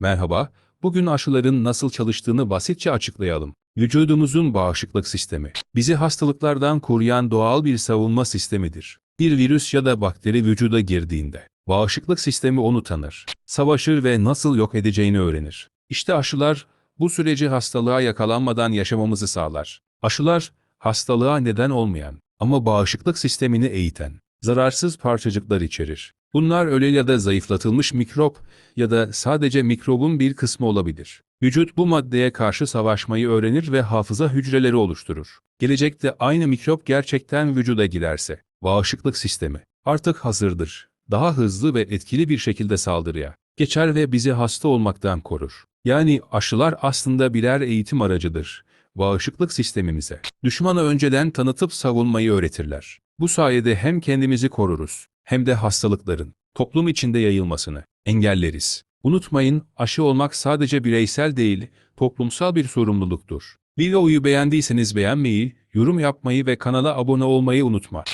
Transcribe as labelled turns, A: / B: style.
A: Merhaba, bugün aşıların nasıl çalıştığını basitçe açıklayalım. Vücudumuzun bağışıklık sistemi, bizi hastalıklardan koruyan doğal bir savunma sistemidir. Bir virüs ya da bakteri vücuda girdiğinde, bağışıklık sistemi onu tanır, savaşır ve nasıl yok edeceğini öğrenir. İşte aşılar, bu süreci hastalığa yakalanmadan yaşamamızı sağlar. Aşılar, hastalığa neden olmayan ama bağışıklık sistemini eğiten, zararsız parçacıklar içerir. Bunlar öyle ya da zayıflatılmış mikrop ya da sadece mikrobun bir kısmı olabilir. Vücut bu maddeye karşı savaşmayı öğrenir ve hafıza hücreleri oluşturur. Gelecekte aynı mikrop gerçekten vücuda girerse, bağışıklık sistemi artık hazırdır. Daha hızlı ve etkili bir şekilde saldırıya geçer ve bizi hasta olmaktan korur. Yani aşılar aslında birer eğitim aracıdır. Bağışıklık sistemimize düşmanı önceden tanıtıp savunmayı öğretirler. Bu sayede hem kendimizi koruruz hem de hastalıkların toplum içinde yayılmasını engelleriz. Unutmayın, aşı olmak sadece bireysel değil, toplumsal bir sorumluluktur. Videoyu beğendiyseniz beğenmeyi, yorum yapmayı ve kanala abone olmayı unutma.